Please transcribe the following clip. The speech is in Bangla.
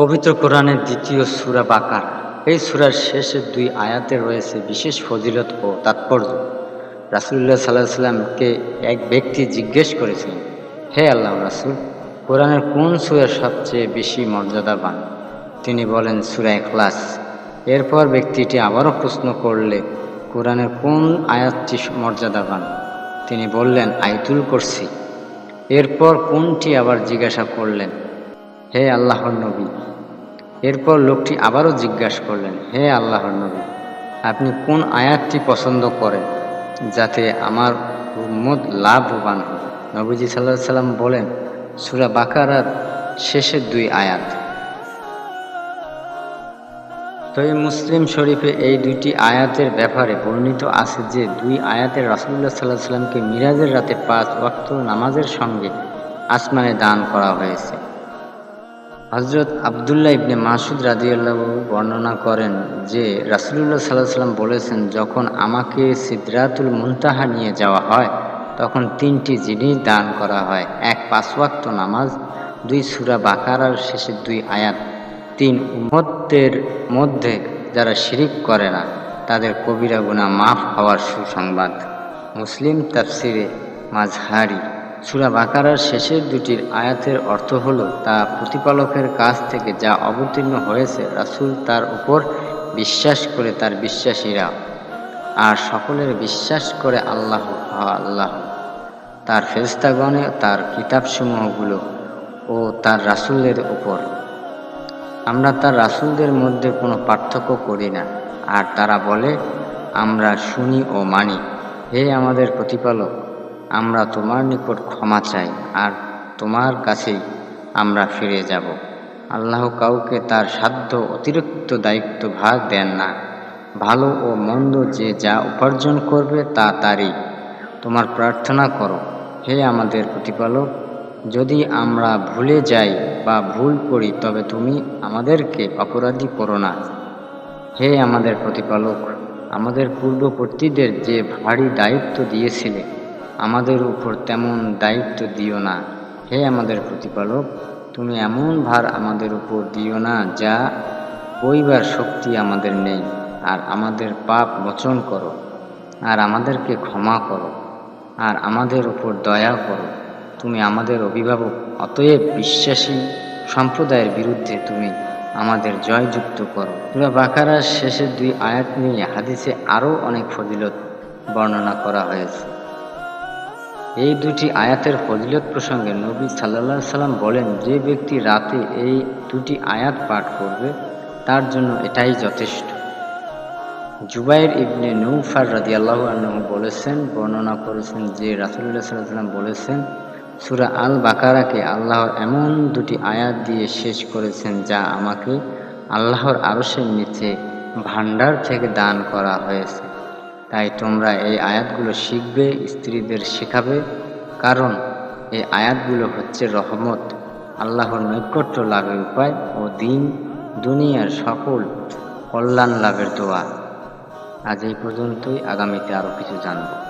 পবিত্র কোরআনের দ্বিতীয় সূরা বাকার। এই সুরার শেষের দুই আয়াতে রয়েছে বিশেষ ফজিলত ও তাৎপর্য। রাসুল্লাহ সাল্লাহ সাল্লামকে এক ব্যক্তি জিজ্ঞেস করেছিলেন, হে আল্লাহ রাসুল, কোরআনের কোন সূরার সবচেয়ে বেশি মর্যাদাবান? তিনি বলেন, সূরা এখলাস এরপর ব্যক্তিটি আবারও প্রশ্ন করলে, কোরআনের কোন আয়াতটি মর্যাদাবান? তিনি বললেন, আইতুল করছি এরপর কোনটি আবার জিজ্ঞাসা করলেন হে আল্লাহর নবী। এরপর লোকটি আবারও জিজ্ঞাসা করলেন, হে আল্লাহর নবী, আপনি কোন আয়াতটি পছন্দ করেন যাতে আমার উম্মত লাভবান হয় নবীজি সাল্লাহ সাল্লাম বলেন, সুরা বাকারার শেষের দুই আয়াত। তবে মুসলিম শরীফে এই দুইটি আয়াতের ব্যাপারে বর্ণিত আছে যে দুই আয়াতের রাসুল্লাহ সাল্লাহ সাল্লামকে মিরাজের রাতে পাঁচ ওয়াক্ত নামাজের সঙ্গে আসমানে দান করা হয়েছে। হজরত আবদুল্লাহ ইবনে মাসুদ রাজিউল্লাহ বর্ণনা করেন যে, রাসুলুল্লাহ সাল্লাহ সাল্লাম বলেছেন, যখন আমাকে সিদ্রাতুল মুনতাহা নিয়ে যাওয়া হয়, তখন তিনটি জিনিস দান করা হয়। এক, পাঁচওয়াক্ত নামাজ, দুই, সুরা বাকারার শেষে দুই আয়াত। তিন, উম্মতের মধ্যে যারা শিরিক করে না, তাদের কবিরা গুণা মাফ হওয়ার সুসংবাদ। মুসলিম তাফসিরে মাঝহারি। সুরা বাকারার শেষের দুটির আয়াতের অর্থ হলো, তা প্রতিপালকের কাছ থেকে যা অবতীর্ণ হয়েছে রাসূল তার উপর বিশ্বাস করে তার বিশ্বাসীরা। আর সকলের বিশ্বাস করে আল্লাহ আল্লাহ। তার ফেরেশতাগণে তার কিতাবসমূহগুলো ও তার রাসূলের উপর। আমরা তার রাসূলদের মধ্যে কোনো পার্থক্য করি না। আর তারা বলে, আমরা শুনি ও মানি। হে আমাদের প্রতিপালক আমরা তোমার নিকট ক্ষমা চাই আর তোমার কাছেই আমরা ফিরে যাব। আল্লাহ কাউকে তার সাধ্য অতিরিক্ত দায়িত্ব ভাগ দেন না। ভালো ও মন্দ যে যা উপার্জন করবে তা তারই। তোমার প্রার্থনা করো, হে আমাদের প্রতিপালক, যদি আমরা ভুলে যাই বা ভুল করি, তবে তুমি আমাদেরকে অপরাধী করো না। হে আমাদের প্রতিপালক, আমাদের পূর্ববর্তীদের যে ভারী দায়িত্ব দিয়েছিলে আমাদের উপর তেমন দায়িত্ব দিও না। হে আমাদের প্রতিপালক, তুমি এমন ভার আমাদের উপর দিও না যা বইবার শক্তি আমাদের নেই, আর আমাদের পাপ মোচন করো, আর আমাদেরকে ক্ষমা করো, আর আমাদের উপর দয়া করো। তুমি আমাদের অভিভাবক, অতএব বিশ্বাসী সম্প্রদায়ের বিরুদ্ধে তুমি আমাদের জয়যুক্ত করো। পুরা বাকারার শেষের দুই আয়াত নিয়ে হাদিসে আরও অনেক ফজিলত বর্ণনা করা হয়েছে। এই দুটি আয়াতের ফজিলত প্রসঙ্গে নবী সাল্লা সাল্লাম বলেন, যে ব্যক্তি রাতে এই দুটি আয়াত পাঠ করবে, তার জন্য এটাই যথেষ্ট। জুবাইর ইবনে নৌফার রাদি আল্লাহ আল্লাহ বলেছেন, বর্ণনা করেছেন যে রাসুল্লাহ সাল্লাম বলেছেন, সুরা আল বাকারাকে আল্লাহর এমন দুটি আয়াত দিয়ে শেষ করেছেন যা আমাকে আল্লাহর আরসের নিচে ভান্ডার থেকে দান করা হয়েছে। তাই তোমরা এই আয়াতগুলো শিখবে, স্ত্রীদের শেখাবে। কারণ এই আয়াতগুলো হচ্ছে রহমত, আল্লাহর নৈকট্য লাভের উপায় ও দিন, দুনিয়ার সকল কল্যাণ লাভের দোয়া। আজ এই পর্যন্তই, আগামীতে আরও কিছু জানব।